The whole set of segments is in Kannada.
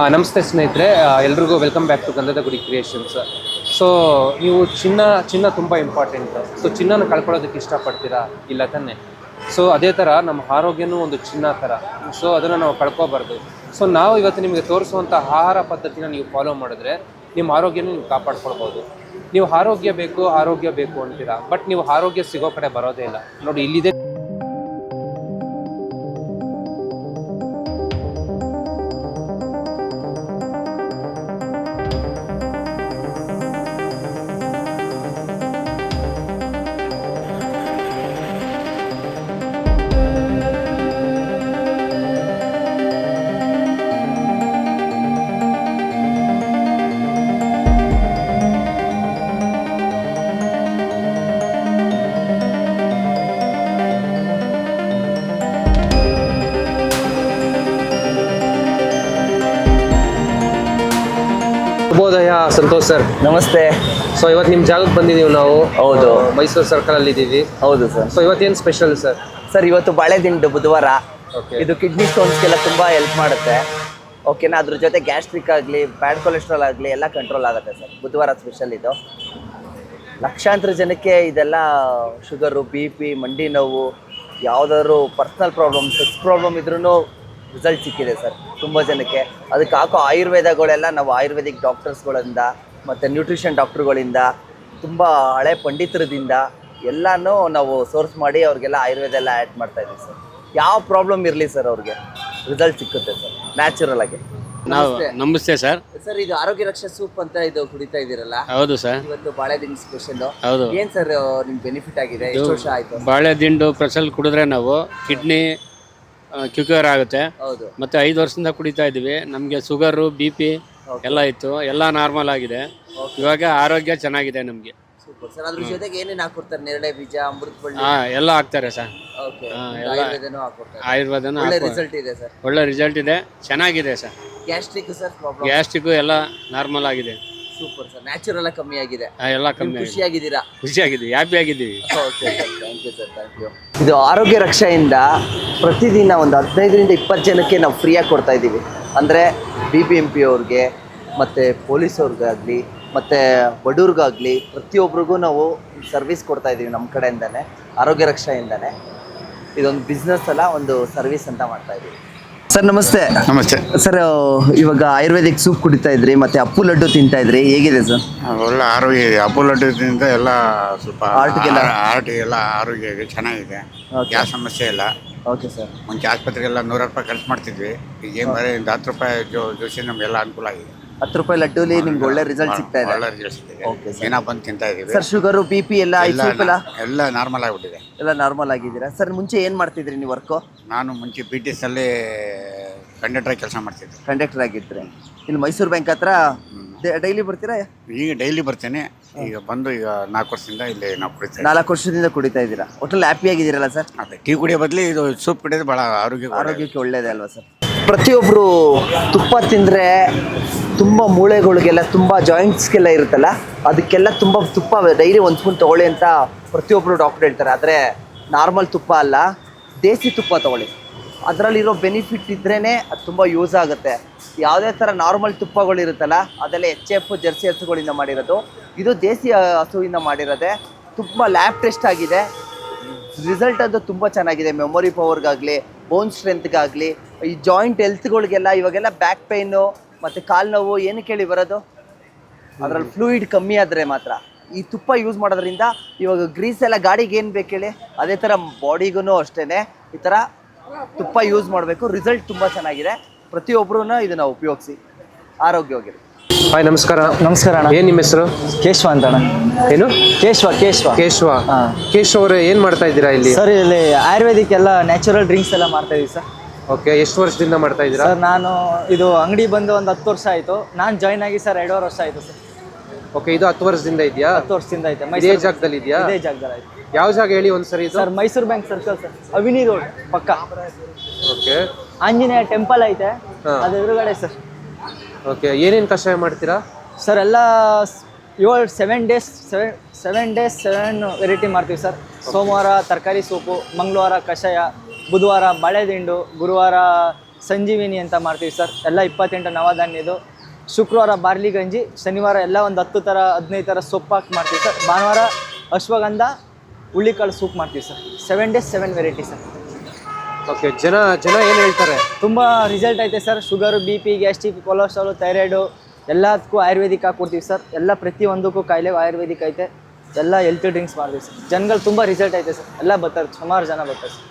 ನಮಸ್ತೆ ಸ್ನೇಹಿತರೆ ಎಲ್ರಿಗೂ ವೆಲ್ಕಮ್ ಬ್ಯಾಕ್ ಟು ಗಂಧದ ಗುಡಿ ಕ್ರಿಯೇಷನ್ಸ್ ಸೊ ನೀವು ಚಿನ್ನ ಚಿನ್ನ ತುಂಬ ಇಂಪಾರ್ಟೆಂಟ್ ಸೊ ಚಿನ್ನನ ಕಳ್ಕೊಳ್ಳೋದಕ್ಕೆ ಇಷ್ಟಪಡ್ತೀರಾ? ಇಲ್ಲ ತಾನೆ? ಸೊ ಅದೇ ಥರ ನಮ್ಮ ಆರೋಗ್ಯನೂ ಒಂದು ಚಿನ್ನ ಥರ ಸೊ ಅದನ್ನು ನಾವು ಕಳ್ಕೊಬಾರ್ದು. ಸೊ ನಾವು ಇವತ್ತು ನಿಮಗೆ ತೋರಿಸುವಂಥ ಆಹಾರ ಪದ್ಧತಿನ ನೀವು ಫಾಲೋ ಮಾಡಿದ್ರೆ ನಿಮ್ಮ ಆರೋಗ್ಯನೂ ನೀವು ಕಾಪಾಡ್ಕೊಳ್ಬೋದು. ನೀವು ಆರೋಗ್ಯ ಬೇಕು ಆರೋಗ್ಯ ಬೇಕು ಅಂತೀರಾ? ಬಟ್ ನೀವು ಆರೋಗ್ಯ ಸಿಗೋ ಕಡೆ ಬರೋದೇ ಇಲ್ಲ. ನೋಡಿ, ಇಲ್ಲಿದೆ ಶುಭೋದಯ ಸಂತೋಷ್ ಸರ್. ನಮಸ್ತೆ. ಸೊ ಇವತ್ತು ನಿಮ್ಮ ಜಾಗಕ್ಕೆ ಬಂದಿದ್ದೀವಿ ನಾವು. ಹೌದು. ಮೈಸೂರು ಸರ್ಕಲಲ್ಲಿ ಇದ್ದೀವಿ ಹೌದು ಸರ್. ಸೊ ಇವತ್ತೇನು ಸ್ಪೆಷಲ್ ಸರ್? ಸರ್ ಇವತ್ತು ಬಾಳೆದಿಂಡು ಬುಧವಾರ. ಓಕೆ ಇದು ಕಿಡ್ನಿ ಸ್ಟೋನ್ಸ್ಗೆಲ್ಲ ತುಂಬ ಹೆಲ್ಪ್ ಮಾಡುತ್ತೆ. ಓಕೆನಾ ಅದ್ರ ಜೊತೆ ಗ್ಯಾಸ್ಟ್ರಿಕ್ ಆಗಲಿ ಬ್ಯಾಡ್ ಕೊಲೆಸ್ಟ್ರಾಲ್ ಆಗಲಿ ಎಲ್ಲ ಕಂಟ್ರೋಲ್ ಆಗುತ್ತೆ ಸರ್. ಬುಧವಾರ ಸ್ಪೆಷಲ್ ಇದು. ಲಕ್ಷಾಂತರ ಜನಕ್ಕೆ ಇದೆಲ್ಲ ಶುಗರು ಬಿ ಪಿ ಮಂಡಿ ನೋವು ಯಾವುದಾದ್ರು ಪರ್ಸ್ನಲ್ ಪ್ರಾಬ್ಲಮ್ ಸೆಕ್ಸ್ ಪ್ರಾಬ್ಲಮ್ ಇದ್ರೂ ರಿಸಲ್ಟ್ ಸಿಕ್ಕಿದೆ ಸರ್. ತುಂಬ ಜನಕ್ಕೆ. ಅದಕ್ಕೆ ಹಾಕೋ ಆಯುರ್ವೇದಗಳೆಲ್ಲ ನಾವು ಆಯುರ್ವೇದಿಕ್ ಡಾಕ್ಟರ್ಸ್ಗಳಿಂದ ಮತ್ತು ನ್ಯೂಟ್ರಿಷನ್ ಡಾಕ್ಟ್ರುಗಳಿಂದ ತುಂಬ ಹಳೆ ಪಂಡಿತರದಿಂದ ಎಲ್ಲನೂ ನಾವು ಸೋರ್ಸ್ ಮಾಡಿ ಅವ್ರಿಗೆಲ್ಲ ಆಯುರ್ವೇದ ಎಲ್ಲ ಆ್ಯಡ್ ಮಾಡ್ತಾ ಇದ್ದೀವಿ ಸರ್. ಯಾವ ಪ್ರಾಬ್ಲಮ್ ಇರಲಿ ಸರ್ ಅವ್ರಿಗೆ? ರಿಸಲ್ಟ್ ಸಿಕ್ಕುತ್ತೆ ಸರ್. ನ್ಯಾಚುರಲ್ ಆಗಿ. ನಾವು ನಮಸ್ತೆ. ಸರ್. ಸರ್ ಇದು ಆರೋಗ್ಯ ರಕ್ಷಾ ಸೂಪ್ ಅಂತ ಇದು ಕುಡಿತಾ ಇದೀರಲ್ಲ ಹೌದು ಸರ್. ಇವತ್ತು ಬಾಳೆದಿನ್ ಸ್ಪೆಷಲ್ ಹೌದು. ಏನ್ ಸರ್ ನಿಮ್ ಬೆನಿಫಿಟ್ ಆಗಿದೆ? ಎಷ್ಟು ವರ್ಷ ಆಯ್ತು? ಬಾಳೆ ದಿಂಡು ಪ್ರಸಲ್ ಕುಡಿದ್ರೆ ನಾವು ಕಿಡ್ನಿ ಕ್ಯೂಕ್ಯೂರ್ ಆಗುತ್ತೆ. ಹೌದು. ಮತ್ತೆ ಐದು ವರ್ಷದಿಂದ ಕುಡಿತಾ ಇದ್ದೀವಿ. ನಮಗೆ ಶುಗರು ಬಿ ಪಿ ಎಲ್ಲ ಇತ್ತು. ಎಲ್ಲ ನಾರ್ಮಲ್ ಆಗಿದೆ. ಇವಾಗ ಆರೋಗ್ಯ ಚೆನ್ನಾಗಿದೆ ನಮಗೆ. ಸೂಪರ್ ಸರ್ ಅದ್ರ ಜೊತೆಗೆ ಏನೇನ್ ಹಾಕೊಡ್ತಾರೆ ನೇರಳೆ ಬೀಜ ಅಮೃತ ಬಳ್ಳಿ? ಹಾ ಎಲ್ಲ ಹಾಕ್ತಾರೆ ಸರ್. ಓಕೆ ಹಾ, ಎಲ್ಲ- ಆಯುರ್ವೇದನೂ ಹಾಕೊಡ್ತಾರೆ ಆಯುರ್ವೇದನ ಒಳ್ಳೆ ರಿಸಲ್ಟ್ ಇದೆ ಸರ್ ಒಳ್ಳೆ ರಿಸಲ್ಟ್ ಇದೆ. ಚೆನ್ನಾಗಿದೆ sir gastric sir problem gastric ಎಲ್ಲ ನಾರ್ಮಲ್ ಆಗಿದೆ. ಸೂಪರ್ ಸರ್ ನ್ಯಾಚುರಲ್ ಆಗಿ ಕಮ್ಮಿ ಆಗಿದೆ. ಎಲ್ಲ ಕಮ್ಮಿ ಆಗಿದೆ. ಖುಷಿಯಾಗಿದ್ದೀರಾ? ಖುಷಿಯಾಗಿದ್ದೀವಿ ಹ್ಯಾಪಿ ಆಗಿದ್ದೀವಿ okay thank you sir. Thank you ಇದು ಆರೋಗ್ಯ ರಕ್ಷೆಯಿಂದ ಪ್ರತಿದಿನ ಒಂದು ಹದಿನೈದರಿಂದ ಇಪ್ಪತ್ತು ಜನಕ್ಕೆ ನಾವು ಫ್ರೀಯಾಗಿ ಕೊಡ್ತಾ ಇದ್ದೀವಿ. ಅಂದರೆ ಬಿ ಬಿ ಎಂ ಪಿ ಅವ್ರಿಗೆ ಮತ್ತು ಪೊಲೀಸವ್ರಿಗಾಗಲಿ ಮತ್ತು ಬಡವ್ರಿಗಾಗಲಿ ಪ್ರತಿಯೊಬ್ರಿಗೂ ನಾವು ಸರ್ವಿಸ್ ಕೊಡ್ತಾ ಇದ್ದೀವಿ ನಮ್ಮ ಕಡೆಯಿಂದನೇ ಆರೋಗ್ಯ ರಕ್ಷೆಯಿಂದನೇ. ಇದೊಂದು ಬಿಸ್ನೆಸ್ ಅಲ್ಲ ಒಂದು ಸರ್ವಿಸ್ ಅಂತ ಮಾಡ್ತಾ ಇದ್ದೀವಿ. ಸರ್ ನಮಸ್ತೆ. ನಮಸ್ತೆ. ಸರ್ ಇವಾಗ ಆಯುರ್ವೇದಿಕ್ ಸೂಪ್ ಕುಡಿತಾ ಇದ್ರಿ ಮತ್ತೆ ಅಪ್ಪು ಲಡ್ಡು ತಿಂತಾ ಇದ್ರಿ ಹೇಗಿದೆ ಸರ್? ಒಳ್ಳೆ ಆರೋಗ್ಯ ಇದೆ. ಅಪೋಲೋಟದಿಂದ ಎಲ್ಲ ಸ್ವಲ್ಪ ಹಾರ್ಟಿಗೆ ಎಲ್ಲ ಆರೋಗ್ಯ ಇದೆ ಚೆನ್ನಾಗಿದೆ. Okay. ಯಾವ ಸಮಸ್ಯೆ ಇಲ್ಲ. ಓಕೆ ಸರ್ ಮುಂಚೆ ಆಸ್ಪತ್ರೆಗೆಲ್ಲ ನೂರು ರೂಪಾಯಿ ಖರ್ಚು ಮಾಡ್ತಿದ್ವಿ. ಈಗ ಏನು ಬರೀ ಒಂದು ಹತ್ತು ರೂಪಾಯಿ ಜೋ ಜೋಶಿ ನಮಗೆಲ್ಲ ಅನುಕೂಲ ಆಗಿದೆ. ಹತ್ತು ರೂಪಾಯಿ ಲಡ್ಡುಲಿ ನಿಮ್ಗೆ ಒಳ್ಳೆ ರಿಸಲ್ಟ್ ಸಿಗ್ತಾ ಇದೆ. ಒಳ್ಳೆ ರಿಸಲ್ಟ್ ಸಿಗ್ತಿದೆ. Okay, sir. ದಿನ ಬಂದು ತಿಂತಾ ಇದೀವಿ ಸರ್ ಶುಗರು ಬಿ ಪಿ ಎಲ್ಲ ಎಲ್ಲ ಸೂಪ್ ಎಲ್ಲ ಎಲ್ಲ ನಾರ್ಮಲ್ ಆಗಿಬಿಟ್ಟಿದೆ. ಎಲ್ಲ ನಾರ್ಮಲ್ ಆಗಿದ್ದೀರಾ? ಸರ್ ಮುಂಚೆ ಏನು ಮಾಡ್ತಿದ್ರಿ ನೀವು ವರ್ಕು ನಾನು ಮುಂಚೆ ಬಿ ಟಿ ಎಸ್ಸಲ್ಲಿ ಕಂಡಕ್ಟರ್ ಕೆಲಸ ಮಾಡ್ತಿದ್ದೆ. ಕಂಡಕ್ಟರ್ ಆಗಿದ್ರೆ. ಇಲ್ಲಿ ಮೈಸೂರು ಬ್ಯಾಂಕ್ ಹತ್ರ ಡೈಲಿ ಬರ್ತೀರಾ? ಈಗ ಡೈಲಿ ಬರ್ತೇನೆ. ಈಗ ಬಂದು ಈಗ ನಾಲ್ಕು ವರ್ಷದಿಂದ ಇಲ್ಲಿ ನಾವು ಕುಡಿತೇವೆ ನಾಲ್ಕು ವರ್ಷದಿಂದ ಕುಡಿತಾ ಇದ್ದೀರಾ? ಒಟ್ಟಲ್ಲಿ ಹ್ಯಾಪಿ ಆಗಿದ್ದೀರಲ್ಲ ಸರ್ ಅದೇ ಟೀ ಕುಡಿಯೋ ಬದಲು ಇದು ಸೂಪ್ ಕುಡಿಯೋದು ಭಾಳ ಆರೋಗ್ಯ ಆರೋಗ್ಯಕ್ಕೆ ಒಳ್ಳೇದೇ ಅಲ್ವಾ ಸರ್ ಪ್ರತಿಯೊಬ್ಬರು ತುಪ್ಪ ತಿಂದರೆ ತುಂಬ ಮೂಳೆಗಳಿಗೆಲ್ಲ ತುಂಬ ಜಾಯಿಂಟ್ಸ್ಗೆಲ್ಲ ಇರುತ್ತಲ್ಲ, ಅದಕ್ಕೆಲ್ಲ ತುಂಬ ತುಪ್ಪ ಡೈಲಿ ಒಂದು ಸ್ಪೂನ್ ತೊಗೊಳ್ಳಿ ಅಂತ ಪ್ರತಿಯೊಬ್ಬರು ಡಾಕ್ಟರ್ ಹೇಳ್ತಾರೆ. ಆದರೆ ನಾರ್ಮಲ್ ತುಪ್ಪ ಅಲ್ಲ, ದೇಸಿ ತುಪ್ಪ ತೊಗೊಳ್ಳಿ. ಅದರಲ್ಲಿರೋ ಬೆನಿಫಿಟ್ ಇದ್ರೇ ಅದು ತುಂಬ ಯೂಸ್ ಆಗುತ್ತೆ. ಯಾವುದೇ ಥರ ನಾರ್ಮಲ್ ತುಪ್ಪಗಳಿರುತ್ತಲ್ಲ ಅದೆಲ್ಲ ಎಚ್ ಎಫ್ ಜರ್ಸಿ ಹಸುಗಳಿಂದ ಮಾಡಿರೋದು. ಇದು ದೇಸಿ ಹಸುವಿಂದ ಮಾಡಿರೋದೆ. ತುಂಬ ಲ್ಯಾಬ್ ಟೆಸ್ಟ್ ಆಗಿದೆ. ರಿಸಲ್ಟ್ ಅದು ತುಂಬ ಚೆನ್ನಾಗಿದೆ. ಮೆಮೊರಿ ಪವರ್ಗಾಗಲಿ ಬೋನ್ ಸ್ಟ್ರೆಂತ್ಗಾಗಲಿ ಈ ಜಾಯಿಂಟ್ ಹೆಲ್ತ್ಗಳಿಗೆಲ್ಲ ಇವಾಗೆಲ್ಲ ಬ್ಯಾಕ್ ಪೈನು ಮತ್ತು ಕಾಲು ನೋವು ಏನು ಕೇಳಿ ಬರೋದು? ಅದರಲ್ಲಿ ಫ್ಲೂಯಿಡ್ ಕಮ್ಮಿ ಆದರೆ ಮಾತ್ರ. ಈ ತುಪ್ಪ ಯೂಸ್ ಮಾಡೋದ್ರಿಂದ ಇವಾಗ ಗ್ರೀಸ್ ಎಲ್ಲ ಗಾಡಿಗೆ ಏನು ಬೇಕು ಹೇಳಿ? ಅದೇ ಥರ ಬಾಡಿಗೂ ಅಷ್ಟೇ ಈ ಥರ ತುಪ್ಪ ಯೂಸ್ ಮಾಡಬೇಕು. ರಿಸಲ್ಟ್ ತುಂಬ ಚೆನ್ನಾಗಿದೆ. ಪ್ರತಿಯೊಬ್ಬರೂ ಇದನ್ನು ಉಪಯೋಗಿಸಿ. ಆರೋಗ್ಯವಾಗಿರಿ. ಹಾಯ್ ನಮಸ್ಕಾರ. ನಮಸ್ಕಾರ ಅಣ್ಣ. ಏನು ನಿಮ್ಮ ಹೆಸರು? ಕೇಶವ ಅಂತ ಅಣ್ಣ. ಏನು? ಕೇಶವ ಕೇಶವ. ಕೇಶವ. ಹಾ. ಕೇಶವ ಅವರೇ ಏನು ಮಾಡ್ತಾ ಇದ್ದೀರಾ ಇಲ್ಲಿ? ಸರ್ ಇಲ್ಲಿ ಆಯುರ್ವೇದಿಕ್ ಎಲ್ಲ ನ್ಯಾಚುರಲ್ ಡ್ರಿಂಕ್ಸ್ ಎಲ್ಲ ಮಾಡ್ತಾ ಇದೀವಿ ಸರ್. ಓಕೆ ಎಷ್ಟು ವರ್ಷದಿಂದ ಮಾಡ್ತಾ ಇದ್ದೀರಾ? ಸರ್ ನಾನು ಇದು ಅಂಗಡಿ ಬಂದು ಒಂದು ಹತ್ತು ವರ್ಷ ಆಯಿತು. ನಾನು ಜಾಯ್ನ್ ಆಗಿ ಸರ್ ಎರಡೂವರೆ ವರ್ಷ ಆಯಿತು ಸರ್ ಓಕೆ ಇದು ಹತ್ತು ವರ್ಷದಿಂದ ಇದೆಯಾ? ಹತ್ತು ವರ್ಷದಿಂದ ಐತೆ ಇದೇ ಮೈಸೂರು ಜಾಗದಲ್ಲಿ ಇದೆಯಾ? ಇದೇ ಜಾಗದಲ್ಲಿ ಆಯ್ತು. ಯಾವ ಜಾಗ ಹೇಳಿ ಒಂದ್ಸರಿ ಇದು? Sir Mysuru bank circle sir ಅವಿನಿ road ಪಕ್ಕ. ಓಕೆ ಆಂಜನೇಯ ಟೆಂಪಲ್ ಐತೆ. ಹಾ. ಅದು ಎದುರುಗಡೆ ಸರ್ ಓಕೆ ಏನೇನು ಕಷಾಯ ಮಾಡ್ತೀರಾ? ಸರ್ ಎಲ್ಲ ಸ್- ಏಳು seven days seven seven days seven variety ಮಾಡ್ತೀವಿ ಸರ್ ಸೋಮವಾರ ತರಕಾರಿ ಸೂಪು ಮಂಗಳವಾರ ಕಷಾಯ ಬುಧವಾರ ಬಾಳೆದಿಂಡು ಗುರುವಾರ ಸಂಜೀವಿನಿ ಅಂತ ಮಾಡ್ತೀವಿ ಸರ್. ಎಲ್ಲ ಇಪ್ಪತ್ತೆಂಟು ನವಧಾನ್ಯದು ಶುಕ್ರವಾರ ಬಾರ್ಲಿ ಗಂಜಿ ಶನಿವಾರ ಎಲ್ಲ ಒಂದು ಹತ್ತು ಥರ ಹದಿನೈದು ಥರ ಸೊಪ್ಪು ಹಾಕಿ ಮಾಡ್ತೀವಿ ಸರ್. ಭಾನುವಾರ ಅಶ್ವಗಂಧ ಹುಳ್ಳಿಕಾಳು ಸೂಪ್ ಮಾಡ್ತೀವಿ sir. Seven days seven variety sir. Okay ಜನ ಜನ ಏನು ಹೇಳ್ತಾರೆ? ತುಂಬ ರಿಸಲ್ಟ್ ಐತೆ sir. Sugar B P gastric cholesterol thyroid ಎಲ್ಲದಕ್ಕೂ ಆಯುರ್ವೇದಿಕ್ ಹಾಕ್ಕೊಡ್ತೀವಿ ಸರ್. ಎಲ್ಲ ಪ್ರತಿಯೊಂದಕ್ಕೂ ಕಾಯಿಲೆ ಆಯುರ್ವೇದಿಕ್ ಐತೆ. ಎಲ್ಲ ಹೆಲ್ತ್ ಡ್ರಿಂಕ್ಸ್ ಮಾಡ್ತೀವಿ ಸರ್. ಜನಗಳು ತುಂಬ ರಿಸಲ್ಟ್ ಐತೆ ಸರ್. ಎಲ್ಲ ಬರ್ತಾರೆ ಸುಮಾರು ಜನ ಬರ್ತಾರೆ ಸರ್.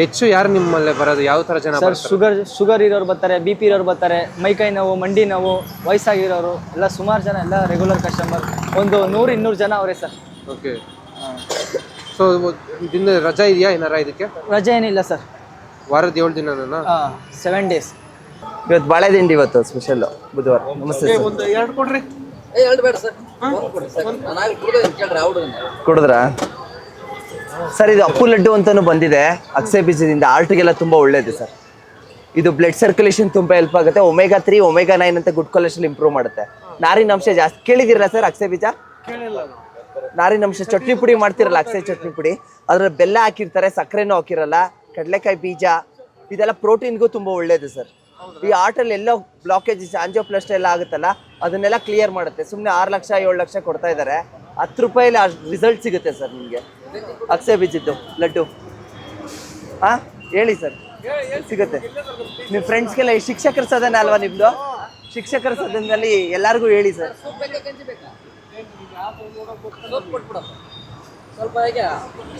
ಹೆಚ್ಚು ಯಾರು ನಿಮ್ಮಲ್ಲೇ ಬರೋದು? ಯಾವ ಥರ ಜನ ಸರ್ ಬರ್ತಾರೆ? ಶುಗರ್ ಶುಗರ್ ಇರೋರು ಬರ್ತಾರೆ ಬಿ ಪಿ ಇರೋರು ಬರ್ತಾರೆ ಮೈಕೈ ನೋವು ಮಂಡಿ ನೋವು ವಯಸ್ಸಾಗಿರೋರು ಎಲ್ಲ ಸುಮಾರು ಜನ ಎಲ್ಲ ರೆಗ್ಯುಲರ್ ಕಸ್ಟಮರ್ ಒಂದು ನೂರು ಇನ್ನೂರು ಜನ ಅವರೇ ಸರ್. ಓಕೆ. ಸೊ ದಿನ ರಜಾ ಇದೆಯಾ ಏನಾರ ಇದಕ್ಕೆ? ರಜೆ ಏನಿಲ್ಲ ಸರ್. ವಾರದ ಏಳು ದಿನ ಸೆವೆನ್ ಡೇಸ್ ಇವತ್ತು ಬಾಳೆ ದಿಂಡಿ ಇವತ್ತು ಸ್ಪೆಷಲ್ ಬುಧವಾರ. ನಮಸ್ತೆ ಸರ್. ಒಂದು ಎರಡು ಕೊಡ್ರಿ. ಕುಡಿದ್ರಾ? ಸರ್, ಇದು ಅಪ್ಪು ಲಡ್ಡು ಅಂತಾನು ಬಂದಿದೆ. ಅಕ್ಸೆ ಬೀಜದಿಂದ ಆರ್ಟ್ಗೆಲ್ಲ ತುಂಬ ಒಳ್ಳೇದು ಸರ್. ಇದು ಬ್ಲಡ್ ಸರ್ಕ್ಯುಲೇಷನ್ ತುಂಬ ಹೆಲ್ಪ್ ಆಗುತ್ತೆ. ಒಮೆಗಾ ತ್ರೀ ಒಮೆಗಾ ನೈನ್ ಅಂತ ಗುಡ್ ಕೊಲೆಸ್ಟ್ರಾಲ್ ಇಂಪ್ರೂವ್ ಮಾಡುತ್ತೆ. ನಾರಿನ ಅಂಶ ಜಾಸ್ತಿ ಕೇಳಿದಿರಲ್ಲ ಸರ್ ಅಕ್ಸೆ ಬೀಜ? ನಾರಿನ ಅಂಶ ಚಟ್ನಿ ಪುಡಿ ಮಾಡ್ತಿರಲ್ಲ ಅಕ್ಸೆ ಚಟ್ನಿ ಪುಡಿ. ಅದ್ರ ಬೆಲ್ಲ ಹಾಕಿರ್ತಾರೆ, ಸಕ್ಕರೆನೂ ಹಾಕಿರಲ್ಲ, ಕಡಲೆಕಾಯಿ ಬೀಜ, ಇದೆಲ್ಲ ಪ್ರೋಟೀನ್ಗೂ ತುಂಬ ಒಳ್ಳೇದು ಸರ್. ಈ ಆರ್ಟಲ್ಲಿ ಎಲ್ಲೋ ಬ್ಲಾಕೇಜಸ್ ಪ್ಲಸ್ಟ್ ಎಲ್ಲ ಆಗುತ್ತಲ್ಲ, ಅದನ್ನೆಲ್ಲ ಕ್ಲಿಯರ್ ಮಾಡುತ್ತೆ. ಸುಮ್ಮನೆ ಆರು ಲಕ್ಷ, ಏಳು ಲಕ್ಷ ಕೊಡ್ತಾ ಇದ್ದಾರೆ. ಹತ್ತು ರೂಪಾಯಲ್ಲಿ ರಿಸಲ್ಟ್ ಸಿಗುತ್ತೆ ಸರ್ ನಿಮಗೆ. ಅಕ್ಸೆ ಬೀಜದ್ದು, ಲಡ್ಡು. ಹಾಂ ಹೇಳಿ ಸರ್, ಸಿಗುತ್ತೆ. ನಿಮ್ಮ ಫ್ರೆಂಡ್ಸ್ಗೆಲ್ಲ ಶಿಕ್ಷಕರ ಸದನ ಅಲ್ವಾ ನಿಮ್ಮದು ಶಿಕ್ಷಕರ ಸದನದಲ್ಲಿ ಎಲ್ಲರಿಗೂ ಹೇಳಿ ಸರ್.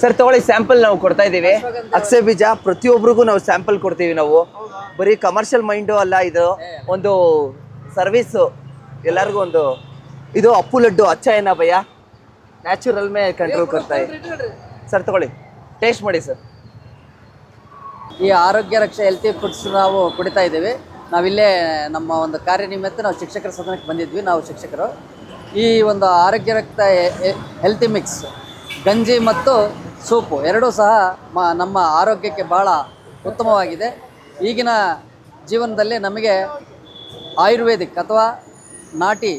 ಸರ್, ತಗೊಳ್ಳಿ ಸ್ಯಾಂಪಲ್ ನಾವು ಕೊಡ್ತಾ ಇದ್ದೀವಿ. ಅಕ್ಸೆ ಬೀಜ ಪ್ರತಿಯೊಬ್ಬರಿಗೂ ನಾವು ಸ್ಯಾಂಪಲ್ ಕೊಡ್ತೀವಿ ನಾವು. ಬರೀ ಕಮರ್ಷಿಯಲ್ ಮೈಂಡು ಅಲ್ಲ ಇದು. ಒಂದು ಸರ್ವಿಸು ಎಲ್ಲರಿಗೂ ಒಂದು ಇದು ಅಪ್ಪು ಲಡ್ಡು, ಅಚ್ಚ ಏನ ಭಯ್ಯ ನ್ಯಾಚುರಲ್ ಮೇ ಕಂಟ್ರೋಲ್ ಕೊಡ್ತಾ ಸರ್ ತಗೊಳ್ಳಿ. ಟೇಸ್ಟ್ ಮಾಡಿ ಸರ್ ಈ ಆರೋಗ್ಯ ರಕ್ಷಾ ಹೆಲ್ತಿ ಫುಡ್ಸ್ ನಾವು ಕುಡಿತಾ ಇದ್ದೀವಿ. ನಾವಿಲ್ಲೇ ನಮ್ಮ ಒಂದು ಕಾರ್ಯನಿಮಿತ್ತ ನಾವು ಶಿಕ್ಷಕರ ಸದನಕ್ಕೆ ಬಂದಿದ್ವಿ. ನಾವು ಶಿಕ್ಷಕರು. ಈ ಒಂದು ಆರೋಗ್ಯ ರಕ್ತ ಹೆಲ್ತಿ ಮಿಕ್ಸ್ ಗಂಜಿ ಮತ್ತು ಸೂಪು ಎರಡೂ ಸಹ ಮ, ನಮ್ಮ ಆರೋಗ್ಯಕ್ಕೆ ಭಾಳ ಉತ್ತಮವಾಗಿದೆ. ಈಗಿನ ಜೀವನದಲ್ಲಿ ನಮಗೆ ಆಯುರ್ವೇದಿಕ್ ಅಥವಾ ನಾಟಿ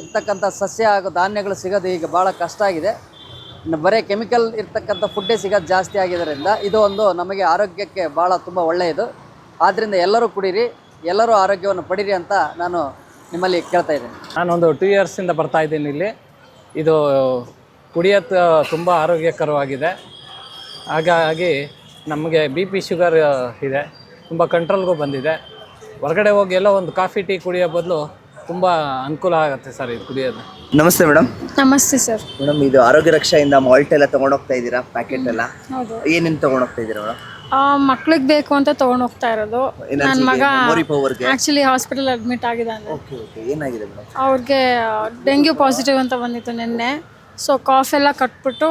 ಇರ್ತಕ್ಕಂಥ ಸಸ್ಯ ಹಾಗೂ ಧಾನ್ಯಗಳು ಸಿಗೋದು ಈಗ ಭಾಳ ಕಷ್ಟ ಆಗಿದೆ. ಇನ್ನು ಬರೀ ಕೆಮಿಕಲ್ ಇರ್ತಕ್ಕಂಥ ಫುಡ್ಡೇ ಸಿಗೋದು ಜಾಸ್ತಿ ಆಗಿದ್ದರಿಂದ ಇದು ಒಂದು ನಮಗೆ ಆರೋಗ್ಯಕ್ಕೆ ಭಾಳ ತುಂಬ ಒಳ್ಳೆಯದು. ಆದ್ದರಿಂದ ಎಲ್ಲರೂ ಕುಡೀರಿ, ಎಲ್ಲರೂ ಆರೋಗ್ಯವನ್ನು ಪಡೀರಿ ಅಂತ ನಾನು ನಿಮ್ಮಲ್ಲಿ ಕೇಳ್ತಾ ಇದ್ದೀನಿ. ನಾನೊಂದು ಟೂ ಇಯರ್ಸಿಂದ ಬರ್ತಾ ಇದ್ದೀನಿ ಇಲ್ಲಿ. ಇದು ಕುಡಿಯೋದು ತುಂಬ ಆರೋಗ್ಯಕರವಾಗಿದೆ. ಹಾಗಾಗಿ ನಮಗೆ ಬಿ ಪಿ ಶುಗರ್ ಇದೆ. ತುಂಬ ಕಂಟ್ರೋಲ್ಗೂ ಬಂದಿದೆ. ಹೊರಗಡೆ ಹೋಗಿ ಎಲ್ಲೋ ಒಂದು ಕಾಫಿ, ಟೀ ಕುಡಿಯೋ ಬದಲು ತುಂಬ ಅನುಕೂಲ ಆಗುತ್ತೆ ಸರ್ ಇದು ಕುಡಿಯೋದು. ನಮಸ್ತೆ ಮೇಡಮ್. ನಮಸ್ತೆ ಸರ್. ಮೇಡಮ್ ಇದು ಆರೋಗ್ಯ ರಕ್ಷೆಯಿಂದ ಮಾಲ್ಟ್ ಎಲ್ಲ ತಗೊಂಡೋಗ್ತಾ ಇದ್ದೀರಾ ಪ್ಯಾಕೆಟ್ ಎಲ್ಲ? ಹೌದು. ಏನೇನು ತಗೊಂಡೋಗ್ತಾ ಇದ್ದೀರಾ ಮೇಡಮ್? ಮಕ್ಳಿಗೆ ಬೇಕು ಅಂತ ತಗೊಂಡೋಗ್ತಾ ಇರೋದು. ನನ್ನ ಮಗ ಆಕ್ಚುಲಿ ಹಾಸ್ಪಿಟಲ್ ಅಡ್ಮಿಟ್ ಆಗಿದ್ದಾನೆ. ಓಕೆ ಓಕೆ ಏನಾಗಿದೆ ಅವ್ರಿಗೆ ಡೆಂಗ್ಯೂ ಪಾಸಿಟಿವ್ ಅಂತ ಬಂದಿತ್ತು ನಿನ್ನೆ. ಸೊ ಕಾಫ್ ಎಲ್ಲ ಕಟ್ಬಿಟ್ಟು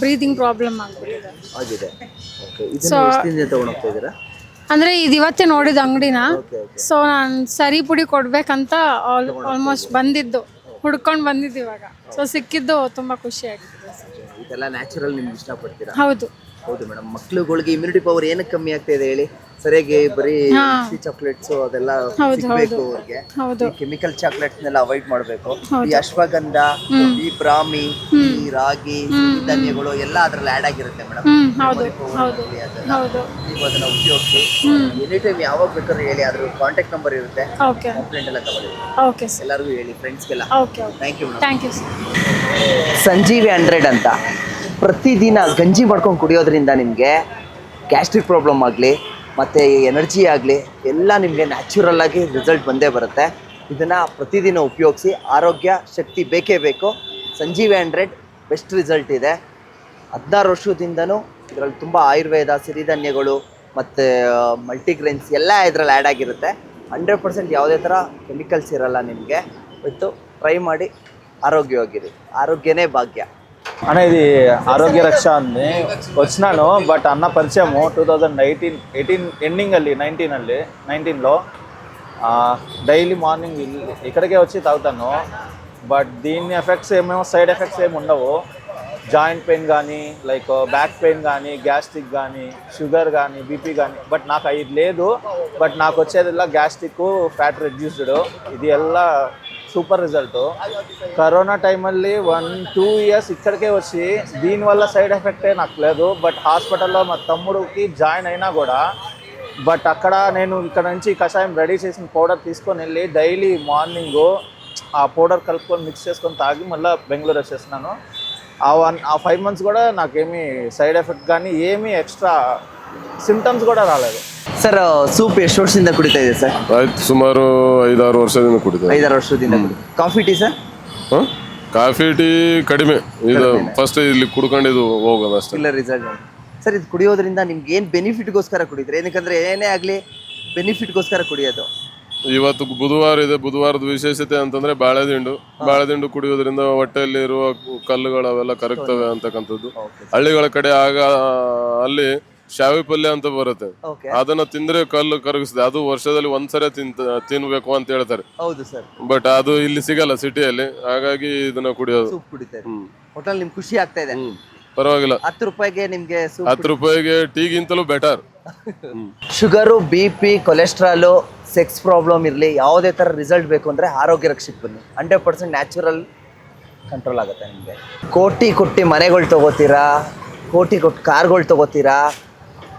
ಬ್ರೀದಿಂಗ್ ಪ್ರಾಬ್ಲಮ್ ಆಗ್ಬಿಟ್ಟಿದೆ. ಆಗಿದೆ. ಅಂದರೆ ಇದು ಇವತ್ತೇ ನೋಡಿದ ಅಂಗಡಿನ. ಸೊ ನಾನು ಸರಿ ಪುಡಿ ಕೊಡ್ಬೇಕಂತ ಆಲ್ ಆಲ್ಮೋಸ್ಟ್ ಬಂದಿದ್ದು. ಹುಡ್ಕೊಂಡು ಬಂದಿದ್ದು ಇವಾಗ. ಸೊ ಸಿಕ್ಕಿದ್ದು ತುಂಬಾ ಖುಷಿ ಆಗಿದೆ ಇದೆಲ್ಲ ನ್ಯಾಚುರಲ್ ನಿಮ್ಗೆ ಇಷ್ಟಪಡ್ತೀರಾ? ಹೌದು. ಹೌದು ಮೇಡಮ್ ಮಕ್ಳುಗಳಿಗೆ ಇಮ್ಯುನಿಟಿ ಪವರ್ ಏನಕ್ಕೆ ಕಮ್ಮಿ ಆಗ್ತಾ ಇದೆ ಹೇಳಿ? ಸರಿಯಾಗಿ ಬರೀ ಚಾಕ್ಲೇಟ್ಸ್ ಅದೆಲ್ಲ ಸಿಗ್ಬೇಕು ಅವ್ರಿಗೆ. ಹೌದು. ಕೆಮಿಕಲ್ ಚಾಕ್ಲೇಟ್ಸ್ನೆಲ್ಲ ಅವಾಯ್ಡ್ ಮಾಡಬೇಕು. ಈ ಅಶ್ವಗಂಧ ಈ ಬ್ರಾಹ್ಮಿ ಈ ರಾಗಿ ಧಾನ್ಯಗಳು ಎಲ್ಲ ಅದ್ರಲ್ಲಿ ಆಡ್ ಆಗಿರುತ್ತೆ ಮೇಡಮ್ ಹೌದು ಹೌದು ಹೌದು. ನೀವು ಅದನ್ನ ಉಪಯೋಗಿಸಿ. ಎನಿ ಟೈಮ್ ಯಾವಾಗ ಬೇಕಾದ್ರೂ ಹೇಳಿ ಅದ್ರ ಕಾಂಟ್ಯಾಕ್ಟ್ ನಂಬರ್ ಇರುತ್ತೆ. ಓಕೆ ಕಂಪ್ಲೇಂಟ್ ಎಲ್ಲ ತಗೊಳ್ಳಿ. ಓಕೆ ಸರ್ ಎಲ್ಲರಿಗೂ ಹೇಳಿ ಫ್ರೆಂಡ್ಸ್ಗೆಲ್ಲ thank you madam thank you sir Sanjeevi hundred ಅಂತ. ಪ್ರತಿದಿನ ಗಂಜಿ ಮಾಡ್ಕೊಂಡು ಕುಡಿಯೋದ್ರಿಂದ ನಿಮಗೆ ಗ್ಯಾಸ್ಟ್ರಿಕ್ ಪ್ರಾಬ್ಲಮ್ ಆಗಲಿ, ಮತ್ತು ಎನರ್ಜಿ ಆಗಲಿ, ಎಲ್ಲ ನಿಮಗೆ ನ್ಯಾಚುರಲ್ಲಾಗಿ ರಿಸಲ್ಟ್ ಬಂದೇ ಬರುತ್ತೆ. ಇದನ್ನು ಪ್ರತಿದಿನ ಉಪಯೋಗಿಸಿ ಆರೋಗ್ಯ, ಶಕ್ತಿ ಬೇಕೇ ಬೇಕು. ಸಂಜೀವಿ ಹಂಡ್ರೆಡ್ ಬೆಸ್ಟ್ ರಿಸಲ್ಟ್ ಇದೆ. ಹದಿನಾರು ವರ್ಷದಿಂದನೂ ಇದರಲ್ಲಿ ತುಂಬ ಆಯುರ್ವೇದ, ಸಿರಿಧಾನ್ಯಗಳು, ಮತ್ತು ಮಲ್ಟಿಗ್ರೇನ್ಸ್ ಎಲ್ಲ ಇದರಲ್ಲಿ ಆ್ಯಡ್ ಆಗಿರುತ್ತೆ. ಹಂಡ್ರೆಡ್ ಪರ್ಸೆಂಟ್ ಯಾವುದೇ ಥರ ಕೆಮಿಕಲ್ಸ್ ಇರಲ್ಲ ನಿಮಗೆ. ಮತ್ತು ಟ್ರೈ ಮಾಡಿ, ಆರೋಗ್ಯವಾಗಿರಿ. ಆರೋಗ್ಯನೇ ಭಾಗ್ಯ. అనేది ఆరోగ్య రక్ష అంది. వచ్చినాను బట్ అన్న పరిచయము two thousand nineteen eighteen ending అల్లి నైన్టీన్ అల్లి నైన్టీన్లో డైలీ మార్నింగ్ ఇక్కడికే వచ్చి తాగుతాను. బట్ దీని ఎఫెక్ట్స్ ఏమేమో సైడ్ ఎఫెక్ట్స్ ఏమి ఉండవు. జాయింట్ పెయిన్ కానీ లైక్ బ్యాక్ పెయిన్ కానీ గ్యాస్ట్రిక్ కానీ షుగర్ కానీ బీపీ కానీ బట్ నాకు అది లేదు. బట్ నాకు వచ్చేది ఇలా గ్యాస్ట్రిక్ ఫ్యాట్ రిడ్యూస్డ్. ఇది ఎలా సూపర్ రిజల్ట్. కరోనా టైంలో వన్ టూ ఇయర్స్ ఇక్కడికే వచ్చి దీనివల్ల సైడ్ ఎఫెక్ట్ నాకు లేదు. బట్ హాస్పిటల్లో మా తమ్ముడికి జాయిన్ అయినా కూడా బట్ అక్కడ నేను ఇక్కడ నుంచి కషాయం రెడీ చేసిన పౌడర్ తీసుకొని వెళ్ళి డైలీ మార్నింగు ఆ పౌడర్ కలుపుకొని మిక్స్ చేసుకొని తాగి మళ్ళీ బెంగళూరు వచ్చేస్తున్నాను ఆ వన్ ఆ ఫైవ్ మంత్స్ కూడా నాకేమీ సైడ్ ఎఫెక్ట్ కానీ ఏమీ ఎక్స్ట్రా సిమ్టమ్స్ కూడా రాలేదు. ಸರ್ ಸೂಪ್ ಎಷ್ಟು ವರ್ಷದಿಂದ ಕುಡಿತಾ ಇದೆ ಸರ್? ಆಯ್ತು ಸುಮಾರು ಐದಾರು ವರ್ಷದಿಂದ ಕುಡಿತೇವೆ ಐದಾರು ವರ್ಷದಿಂದ ಕಾಫಿ ಟೀ ಸರ್? ಹ? ಕಾಫಿ ಟೀ ಕಡಿಮೆ. ಇದು ಫಸ್ಟ್ ಇಲ್ಲಿ ಕುಡ್ಕೊಂಡಿದ್ದು ಹೋಗೋದು ಅಷ್ಟೇ. ಇಲ್ಲ ರಿಸಲ್ಟ್ ಸರ್ ಇದು ಕುಡಿಯೋದ್ರಿಂದ ನಿಮ್ಗೆ ಏನು ಬೆನಿಫಿಟ್ಗೋಸ್ಕರ ಕುಡಿದ್ರೆ ಏನಕ್ಕಂದ್ರೆ ಏನೇ ಆಗಲಿ ಬೆನಿಫಿಟ್ಗೋಸ್ಕರ ಕುಡಿಯೋದು. ಇವತ್ತು ಬುಧವಾರ ಇದೆ. ಬುಧವಾರದ ವಿಶೇಷತೆ ಅಂತಂದ್ರೆ ಬಾಳೆದಿಂಡು. ಬಾಳೆದಿಂಡು ಕುಡಿಯೋದ್ರಿಂದ ಹೊಟ್ಟೆಯಲ್ಲಿರುವ ಕಲ್ಲುಗಳು ಅವೆಲ್ಲ ಕರಗ್ತವೆ ಅಂತಕ್ಕಂಥದ್ದು. ಹಳ್ಳಿಗಳ ಕಡೆ ಆಗ ಅಲ್ಲಿ ಶಾವಿ ಪಲ್ಯ ಅಂತ ಬರುತ್ತೆ. ಓಕೆ ಅದನ್ನ ತಿಂದ್ರೆ ಕಲ್ಲು ಕರಗಿಸ್ತದೆ ಅದು ವರ್ಷದಲ್ಲಿ ಒಂದ್ಸರಿ ತಿಂತ ತಿನ್ಬೇಕು ಅಂತ ಹೇಳ್ತಾರೆ. ಹೌದು ಸರ್. ಬಟ್ ಅದು ಇಲ್ಲಿ ಸಿಗಲ್ಲ ಸಿಟಿಯಲ್ಲಿ. ಹಾಗಾಗಿ ಇದನ್ನ ಕುಡಿಯೋದು. ಸೂಪ್ ಕುಡಿತಾ ಇದೆ ಹ್ಮ್ ಹೋಟೆಲ್ ನಿಮ್ಗೆ ಖುಷಿ ಆಗ್ತಾ ಇದೆ? ಪರವಾಗಿಲ್ಲ. ಹತ್ತು ರೂಪಾಯಿಗೆ ನಿಮ್ಗೆ ಸೂಪ್ ಹತ್ತು ರೂಪಾಯಿಗೆ ಟೀಗಿಂತಲೂ better sugar B P cholesterol sex problem ಇರಲಿ ಯಾವುದೇ ಥರ ರಿಸಲ್ಟ್ ಬೇಕು ಅಂದರೆ ಆರೋಗ್ಯ ರಕ್ಷಕ್ಕೆ ಬನ್ನಿ. ಹಂಡ್ರೆಡ್ ಪರ್ಸೆಂಟ್ ನ್ಯಾಚುರಲ್ ಕಂಟ್ರೋಲ್ ಆಗುತ್ತೆ ನಿಮಗೆ. ಕೋಟಿ ಕೊಟ್ಟು ಮನೆಗಳು ತೊಗೋತೀರಾ? ಕೋಟಿ ಕೊಟ್ಟು ಕಾರ್ಗಳು ತೊಗೋತೀರಾ?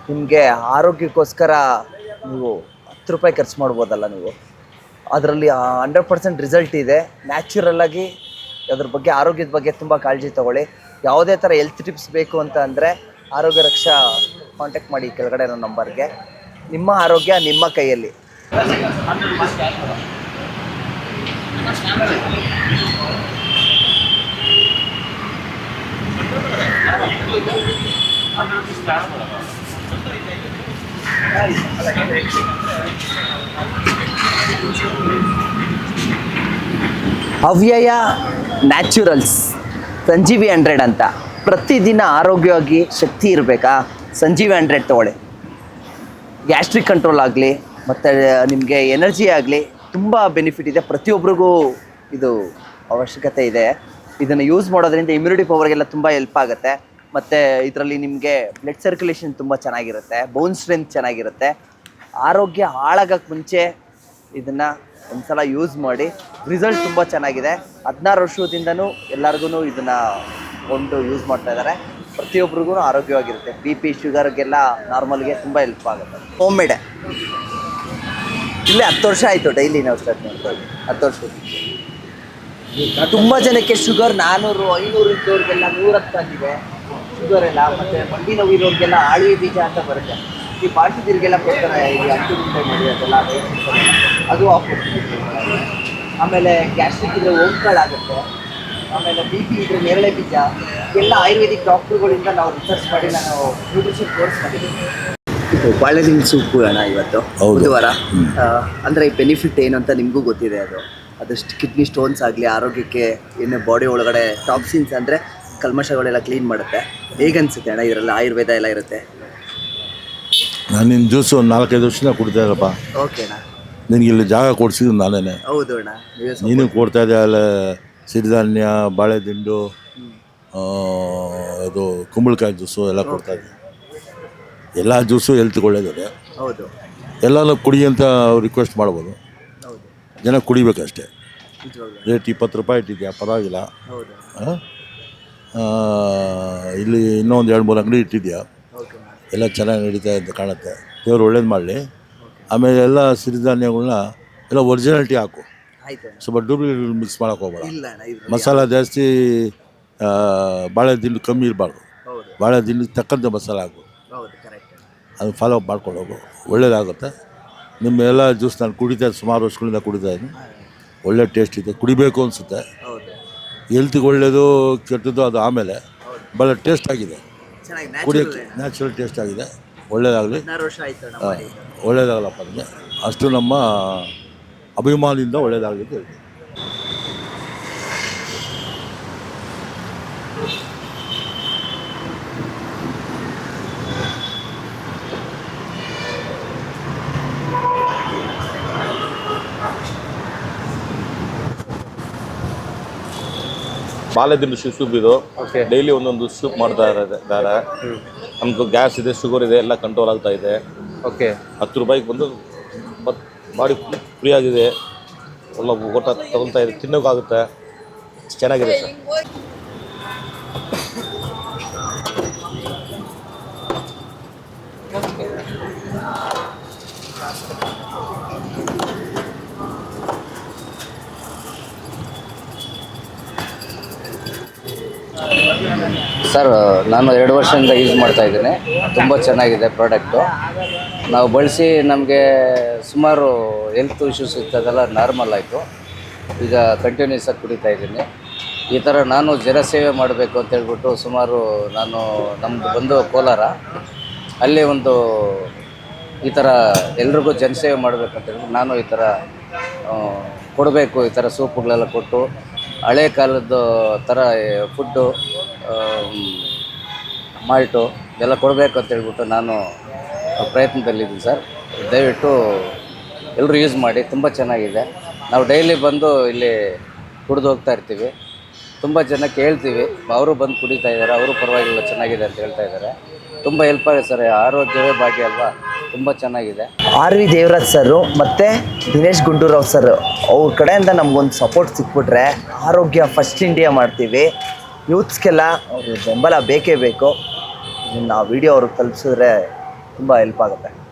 ನಿಮಗೆ ಆರೋಗ್ಯಕ್ಕೋಸ್ಕರ ನೀವು ಹತ್ತು ರೂಪಾಯಿ ಖರ್ಚು ಮಾಡ್ಬೋದಲ್ಲ ನೀವು? ಅದರಲ್ಲಿ ಹಂಡ್ರೆಡ್ ಪರ್ಸೆಂಟ್ ರಿಸಲ್ಟ್ ಇದೆ. ನ್ಯಾಚುರಲ್ಲಾಗಿ ಅದ್ರ ಬಗ್ಗೆ, ಆರೋಗ್ಯದ ಬಗ್ಗೆ ತುಂಬ ಕಾಳಜಿ ತಗೊಳ್ಳಿ. ಯಾವುದೇ ಥರ ಹೆಲ್ತ್ ಟಿಪ್ಸ್ ಬೇಕು ಅಂತ ಅಂದರೆ ಆರೋಗ್ಯ ರಕ್ಷಾ ಕಾಂಟ್ಯಾಕ್ಟ್ ಮಾಡಿ ಕೆಳಗಡೆ ಇರೋ ನಂಬರ್ಗೆ ನಿಮ್ಮ ಆರೋಗ್ಯ ನಿಮ್ಮ ಕೈಯಲ್ಲಿ. ಅವ್ಯಯ ನ್ಯಾಚುರಲ್ಸ್, ಸಂಜೀವಿ ಹಂಡ್ರೆಡ್ ಅಂತ. ಪ್ರತಿದಿನ ಆರೋಗ್ಯವಾಗಿ ಶಕ್ತಿ ಇರಬೇಕಾ? ಸಂಜೀವಿ ಹಂಡ್ರೆಡ್ ತೊಗೊಳ್ಳಿ. ಗ್ಯಾಸ್ಟ್ರಿಕ್ ಕಂಟ್ರೋಲ್ ಆಗಲಿ, ಮತ್ತು ನಿಮಗೆ ಎನರ್ಜಿ ಆಗಲಿ, ತುಂಬ ಬೆನಿಫಿಟ್ ಇದೆ. ಪ್ರತಿಯೊಬ್ಬರಿಗೂ ಇದು ಅವಶ್ಯಕತೆ ಇದೆ. ಇದನ್ನು ಯೂಸ್ ಮಾಡೋದ್ರಿಂದ ಇಮ್ಯುನಿಟಿ ಪವರ್ಗೆಲ್ಲ ತುಂಬ ಹೆಲ್ಪ್ ಆಗುತ್ತೆ. ಮತ್ತು ಇದರಲ್ಲಿ ನಿಮಗೆ ಬ್ಲಡ್ ಸರ್ಕ್ಯುಲೇಷನ್ ತುಂಬ ಚೆನ್ನಾಗಿರುತ್ತೆ ಬೋನ್ ಸ್ಟ್ರೆಂತ್ ಚೆನ್ನಾಗಿರುತ್ತೆ. ಆರೋಗ್ಯ ಹಾಳಾಗಕ್ಕೆ ಮುಂಚೆ ಇದನ್ನು ಒಂದ್ಸಲ ಯೂಸ್ ಮಾಡಿ ರಿಸಲ್ಟ್ ತುಂಬ ಚೆನ್ನಾಗಿದೆ. ಹದಿನಾರು ವರ್ಷದಿಂದನೂ ಎಲ್ಲರಿಗೂ ಇದನ್ನು ಒಂದು ಯೂಸ್ ಮಾಡ್ತಾ ಇದ್ದಾರೆ ಪ್ರತಿಯೊಬ್ಬರಿಗೂ ಆರೋಗ್ಯವಾಗಿರುತ್ತೆ. ಬಿ ಪಿ ಶುಗರ್ಗೆಲ್ಲ ನಾರ್ಮಲ್ಗೆ ತುಂಬ ಹೆಲ್ಪ್ ಆಗುತ್ತೆ. ಹೋಮ್ ಮೇಡೆ ಇಲ್ಲೇ ಹತ್ತು ವರ್ಷ ಆಯಿತು ಡೈಲಿ ನಾವು ಸ್ಟಾರ್ಟ್ ಮಾಡ್ತೀವಿ ಹತ್ತು ವರ್ಷ ತುಂಬ ಜನಕ್ಕೆ ಶುಗರ್ ನಾನ್ನೂರು ಐನೂರು ಇದ್ದವ್ರಿಗೆಲ್ಲ ನೂರಕ್ಕೆ ಬಂದಿದೆ ಶುಗರ್ ಮತ್ತೆ ಮಂಡಿ ನೋವು ಇರೋರಿಗೆಲ್ಲ ಆಳಿವೆ ಬೀಜ ಅಂತ ಬರುತ್ತೆ. ಈ ಬಾಟಿದಿರಿಗೆಲ್ಲ ಕೊಡ್ತಾರೆ ಈ ಅಂಟು ಗುಂಟೆ ಮಾಡಿ ಅದೆಲ್ಲ ಅದು ಆಫ್ ಆಮೇಲೆ ಗ್ಯಾಸ್ಟ್ರಿಕ್ ಇದ್ರೆ ಓಂಕಾಳು ಆಗುತ್ತೆ. ಆಮೇಲೆ ಬಿ ಪಿ ಇದ್ರೆ ನೇರಳೆ ಬೀಜ. ಎಲ್ಲ ಆಯುರ್ವೇದಿಕ್ ಡಾಕ್ಟ್ರುಗಳಿಂದ ನಾವು ರಿಸರ್ಚ್ ಮಾಡಿ ನಾನು ನ್ಯೂಟ್ರಿಷನ್ ಕೋರ್ಸ್ ಮಾಡಿದ್ದೀನಿ ಬಾಳೆಲಿನ ಸೂಪ್ ಅಣ್ಣ ಇವತ್ತು? ಬುಧವಾರ? ಅಂದರೆ ಈ ಬೆನಿಫಿಟ್ ಏನು ಅಂತ ನಿಮಗೂ ಗೊತ್ತಿದೆ ಅದು. ಅದಷ್ಟು ಕಿಡ್ನಿ ಸ್ಟೋನ್ಸ್ ಆಗಲಿ ಆರೋಗ್ಯಕ್ಕೆ ಏನೇ ಬಾಡಿ ಒಳಗಡೆ ಟಾಕ್ಸಿನ್ಸ್ ಅಂದರೆ ಕಲ್ಮಶಗಳೆಲ್ಲ ಕ್ಲೀನ್ ಮಾಡುತ್ತೆ. ಹೇಗನ್ಸುತ್ತೆ ಅಣ್ಣ ಇದರಲ್ಲಿ? ಆಯುರ್ವೇದ ಎಲ್ಲ ಇರುತ್ತೆ? ನಾನು ನಿನ್ನ ಜ್ಯೂಸು ಒಂದು ನಾಲ್ಕೈದು ವರ್ಷದಿಂದ ಕುಡಿತಾ ಇರಪ್ಪ ಓಕೆ ಅಣ್ಣ. ನಿನಗೆ ಇಲ್ಲಿ ಜಾಗ ಕೊಡಿಸಿದ್ರು ನಾನೇನೆ. ಹೌದು ಅಣ್ಣ. ನೀವೇ ಸ್ವಲ್ಪ- ನೀನು ಕೊಡ್ತಾ ಇದ್ದೆ ಅಲ್ಲ ಸಿರಿಧಾನ್ಯ ಬಾಳೆದಿಂಡು ಆ, ಅದು ಕುಂಬಳಕಾಯಿ ಜ್ಯೂಸು ಎಲ್ಲ ಕೊಡ್ತಾ ಇದ್ದೆ ಎಲ್ಲ ಜ್ಯೂಸು ಹೆಲ್ತ್ಗೆ ಒಳ್ಳೇದಿದೆ. ಹೌದು. ಎಲ್ಲನೂ ಕುಡಿ ಅಂತ ರಿಕ್ವೆಸ್ಟ್ ಮಾಡ್ಬೋದು. ಹೌದು. ಜನ ಕುಡಿಬೇಕಷ್ಟೇ. ನಿಜವಾಗ್ಲೂ ರೇಟ್ ಇಪ್ಪತ್ತು ರೂಪಾಯಿ ಇಟ್ಟಿದ್ಯಾ? ಪರವಾಗಿಲ್ಲ. ಹೌದು ಆ? ಇಲ್ಲಿ ಇನ್ನೊಂದು ಎರಡು ಮೂರು ಅಂಗಡಿ ಇಟ್ಟಿದ್ಯಾ? ಎಲ್ಲ ಚೆನ್ನಾಗಿ ನಡೀತಾ ಅಂತ ಕಾಣುತ್ತೆ. ದೇವ್ರು ಒಳ್ಳೇದು ಮಾಡಲಿ. ಆಮೇಲೆ ಎಲ್ಲ ಸಿರಿಧಾನ್ಯಗಳನ್ನ ಎಲ್ಲ ಒರಿಜಿನಾಲಿಟಿ ಹಾಕು. ಸ್ವಲ್ಪ ಡೂಪ್ಲಿಕೇಟ್ ಮಿಕ್ಸ್ ಮಾಡೋಕೆ ಹೋಗಬಾರ ಮಸಾಲ ಜಾಸ್ತಿ ಬಾಳೆ ದಿನ ಕಮ್ಮಿ ಇರಬಾರ್ದು. ಬಾಳೆ ದಿನ ತಕ್ಕಂತೆ ಮಸಾಲ ಹಾಕು. ಅದು ಫಾಲೋ ಅಪ್ ಮಾಡ್ಕೊಂಡು ಹೋಗು. ಒಳ್ಳೇದಾಗುತ್ತೆ. ನಿಮ್ಮ ಎಲ್ಲ ಜ್ಯೂಸ್ ನಾನು ಕುಡಿತಾ ಸುಮಾರು ವರ್ಷಗಳಿಂದ ಕುಡಿತಾ ಇದ್ದೀನಿ. ಒಳ್ಳೆ ಟೇಸ್ಟ್ ಇದೆ. ಕುಡಿಬೇಕು ಅನಿಸುತ್ತೆ. ಹೌದು ಹೆಲ್ತಿಗೆ ಒಳ್ಳೆಯದು ಕೆಟ್ಟದ್ದು ಅದು ಆಮೇಲೆ ಭಾಳ ಟೇಸ್ಟ್ ಆಗಿದೆ. ಚೆನ್ನಾಗಿ ಕುಡಿಯೋಕ್ಕೆ ನ್ಯಾಚುರಲ್ ಟೇಸ್ಟ್ ಆಗಿದೆ. ಒಳ್ಳೇದಾಗಲಿ. ಹದಿನಾರು ವರ್ಷ ಆಯ್ತು ಅಣ್ಣ ಮಾಡಿ ಒಳ್ಳೇದಾಗಲ್ಲಪ್ಪ ನಿಮಗೆ? ಅಷ್ಟು ನಮ್ಮ ಅಭಿಮಾನದಿಂದ ಒಳ್ಳೇದಾಗಲಿ ಅಂತ ಹೇಳ್ತೀನಿ. ಬಾಲ್ಯದಿಂದ ಸೂಪ್ ಇದು ಡೈಲಿ ಒಂದೊಂದು ಸೂಪ್ ಮಾಡ್ತಾ ಇದ್ದಾರೆ. ನಮ್ದು ಗ್ಯಾಸ್ ಇದೆ ಶುಗರ್ ಇದೆ ಎಲ್ಲ ಕಂಟ್ರೋಲ್ ಆಗ್ತಾ ಇದೆ. ಓಕೆ ಹತ್ತು ರೂಪಾಯಿಗೆ ಬಂದು ಬಾಡಿ ಫ್ರೀ ಆಗಿದೆ. ಒಳ್ಳೆ ಊಟ ತಗೊಳ್ತಾ ಇದೆ. ತಿನ್ನೋಕ್ಕಾಗುತ್ತೆ. ಚೆನ್ನಾಗಿದೆ ಸರ್. ಸರ್ ನಾನು ಎರಡು ವರ್ಷದಿಂದ ಯೂಸ್ ಮಾಡ್ತಾ ಇದ್ದೀನಿ. ತುಂಬ ಚೆನ್ನಾಗಿದೆ ಪ್ರಾಡಕ್ಟು ನಾವು ಬಳಸಿ ನಮಗೆ ಸುಮಾರು ಹೆಲ್ತ್ ಇಶ್ಯೂಸ್ ಇತ್ತದೆಲ್ಲ ನಾರ್ಮಲ್ ಆಯಿತು. ಈಗ ಕಂಟಿನ್ಯೂಸ್ ಆಗಿ ಕುಡಿತಾ ಇದ್ದೀನಿ. ಈ ಥರ ನಾನು ಜನ ಸೇವೆ ಮಾಡಬೇಕು ಅಂತ ಹೇಳ್ಬಿಟ್ಟು ಸುಮಾರು ನಾನು ನಮ್ಮದು ಬಂದು ಕೋಲಾರ. ಅಲ್ಲಿ ಒಂದು ಈ ಥರ ಎಲ್ರಿಗೂ ಜನಸೇವೆ ಹೇಳಿ ನಾನು ಈ ಥರ ಕೊಡಬೇಕು ಈ ಥರ ಸೂಪುಗಳೆಲ್ಲ ಕೊಟ್ಟು, ಹಳೆ ಕಾಲದ ಥರ ಫುಡ್ಡು ಮಾಲ್ಟು ಇದೆಲ್ಲ ಕೊಡಬೇಕು ಅಂತ ಹೇಳ್ಬಿಟ್ಟು ನಾನು ಪ್ರಯತ್ನದಲ್ಲಿದ್ದೀನಿ ಸರ್. ದಯವಿಟ್ಟು ಎಲ್ಲರೂ ಯೂಸ್ ಮಾಡಿ, ತುಂಬ ಚೆನ್ನಾಗಿದೆ. ನಾವು ಡೈಲಿ ಬಂದು ಇಲ್ಲಿ ಕುಡಿದು ಹೋಗ್ತಾ ಇರ್ತೀವಿ. ತುಂಬ ಜನ ಕೇಳ್ತೀವಿ ಅವರು ಬಂದು ಕುಡಿತಾ ಇದ್ದಾರೆ, ಅವರು ಪರವಾಗಿಲ್ಲ, ಚೆನ್ನಾಗಿದೆ ಅಂತ ಹೇಳ್ತಾ ಇದ್ದಾರೆ. ತುಂಬ ಹೆಲ್ಪ್ ಆಗಿದೆ ಸರ್, ಆರೋಗ್ಯವೇ ಭಾಗ್ಯ ಅಲ್ವಾ? ತುಂಬ ಚೆನ್ನಾಗಿದೆ. ಆರ್ ವಿ ದೇವರಾಜ್ ಸರು ಮತ್ತು ದಿನೇಶ್ ಗುಂಡೂರಾವ್ ಸರ್ ಅವ್ರ ಕಡೆಯಿಂದ ನಮ್ಗೊಂದು ಸಪೋರ್ಟ್ ಸಿಕ್ಬಿಟ್ರೆ ಆರೋಗ್ಯ ಫಸ್ಟ್ ಇಂಡಿಯಾ ಮಾಡ್ತೀವಿ. ಯೂತ್ಸ್ಗೆಲ್ಲ ಅವ್ರ ಬೆಂಬಲ ಬೇಕೇ ಬೇಕು. ಇದನ್ನ ಆ ವಿಡಿಯೋ ಅವ್ರಿಗೆ ತಲುಪಿಸಿದ್ರೆ ತುಂಬ ಹೆಲ್ಪ್ ಆಗುತ್ತೆ.